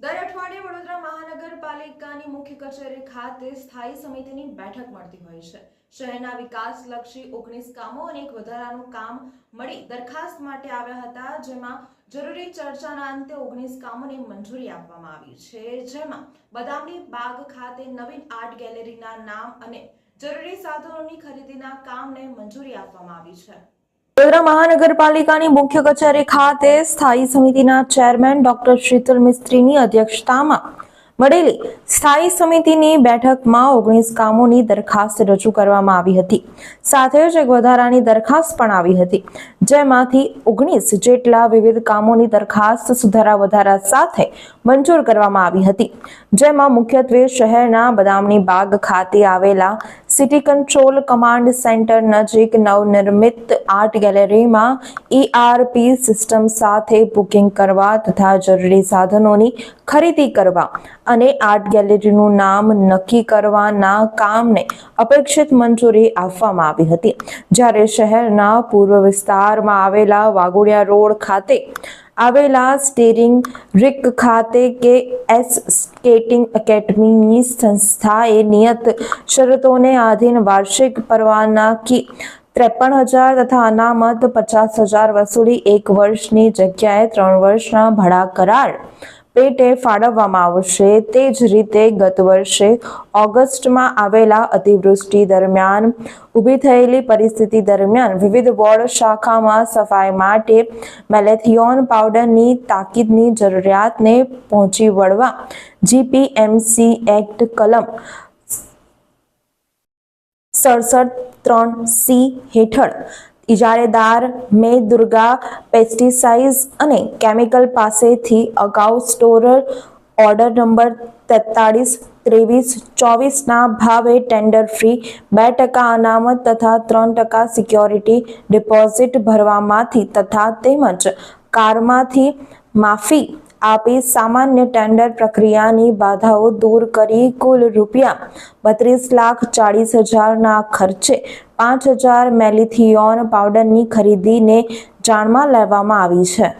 દર અઠવાડિયે વડોદરા મહાનગરપાલિકાની મુખ્ય કચેરી ખાતે સ્થાયી સમિતિની બેઠક મળતી હોય છે. શહેરના વિકાસલક્ષી ઓગણીસ કામો અને એક વધારાનું કામ મળી દરખાસ્ત માટે આવ્યા હતા, જેમાં જરૂરી ચર્ચાના અંતે ઓગણીસ કામોને મંજૂરી આપવામાં આવી છે. જેમાં બદામની બાગ ખાતે નવીન આર્ટ ગેલેરીના નામ અને જરૂરી સાધનોની ખરીદીના કામને મંજૂરી આપવામાં આવી છે. વડોદરા મહાનગરપાલિકાની મુખ્ય કચેરી ખાતે સ્થાયી સમિતિના ચેરમેન ડોક્ટર શીતલ મિસ્ત્રીની અધ્યક્ષતામાં મળેલી સ્થાયી સમિતિની બેઠકમાં ઓગણીસ કામોની દરખાસ્ત રજૂ કરવામાં આવી હતી. સાથે જ એક વધારાની દરખાસ્ત પણ આવી હતી. જેમાંથી ઓગણીસ જેટલા વિવિધ કામોની દરખાસ્ત સુધારા વધારા સાથે મંજૂર કરવામાં આવી હતી. જેમાં મુખ્યત્વે શહેરના બદામની બાગ ખાતે આવેલા સિટી કંટ્રોલ કમાન્ડ સેન્ટર નજીક નવનિર્મિત આર્ટ ગેલેરીમાં ઈઆરપી સિસ્ટમ સાથે બુકિંગ કરવા તથા જરૂરી સાધનોની ખરીદી કરવા અને આર્ટ ગેલેરીનું નામ નક્કી કરવાના કામને અપેક્ષિત મંજૂરી આપવામાં આવી હતી. જ્યારે શહેરના પૂર્વ વિસ્તારમાં આવેલા વાઘોડિયા રોડ ખાતે આવેલા સ્ટેરિંગ રિક ખાતે કે એસ સ્કેટિંગ એકેડમીની સંસ્થાએ નિયત શરતોને આધીન વાર્ષિક પરવાનગી ત્રેપન હજાર તથા અનામત પચાસ હજાર વસૂલી એક વર્ષની જગ્યાએ ત્રણ વર્ષના ભાડા કરાર પેટે ફાળવવામાં આવશે. તે જ રીતે ગત વર્ષે ઓગસ્ટમાં આવેલા અતિવૃષ્ટિ દરમિયાન, ઊભી થયેલી પરિસ્થિતિ દરમિયાન વિવિધ વોર્ડ શાખામાં સફાઈ માટે મેલેથિયોન પાવડરની તાકીદની જરૂરિયાતને પહોંચી વળવા જીપીએમસી એક્ટ કલમ સડસઠ ત્રણ સી હેઠળ ઇજારેદાર મે દુર્ગા પેસ્ટિસાઇડ્સ અને કેમિકલ પાસેથી અગાઉ સ્ટોર ઓર્ડર નંબર તેતાળીસ, ત્રેવીસ, ચોવીસના ભાવે ટેન્ડર ફ્રી, બે ટકા અનામત તથા ત્રણ ટકા સિક્યોરિટી ડિપોઝિટ ભરવામાંથી તથા તેમજ કારમાંથી માફી આપી સામાન્ય ટેન્ડર પ્રક્રિયાની બાધાઓ દૂર કરી કુલ રૂપિયા બત્રીસ લાખ ચાળીસ હજારના ખર્ચે પાંચ હજાર મેલિથિયોન પાવડરની ખરીદીને જાણમાં લેવામાં આવી છે.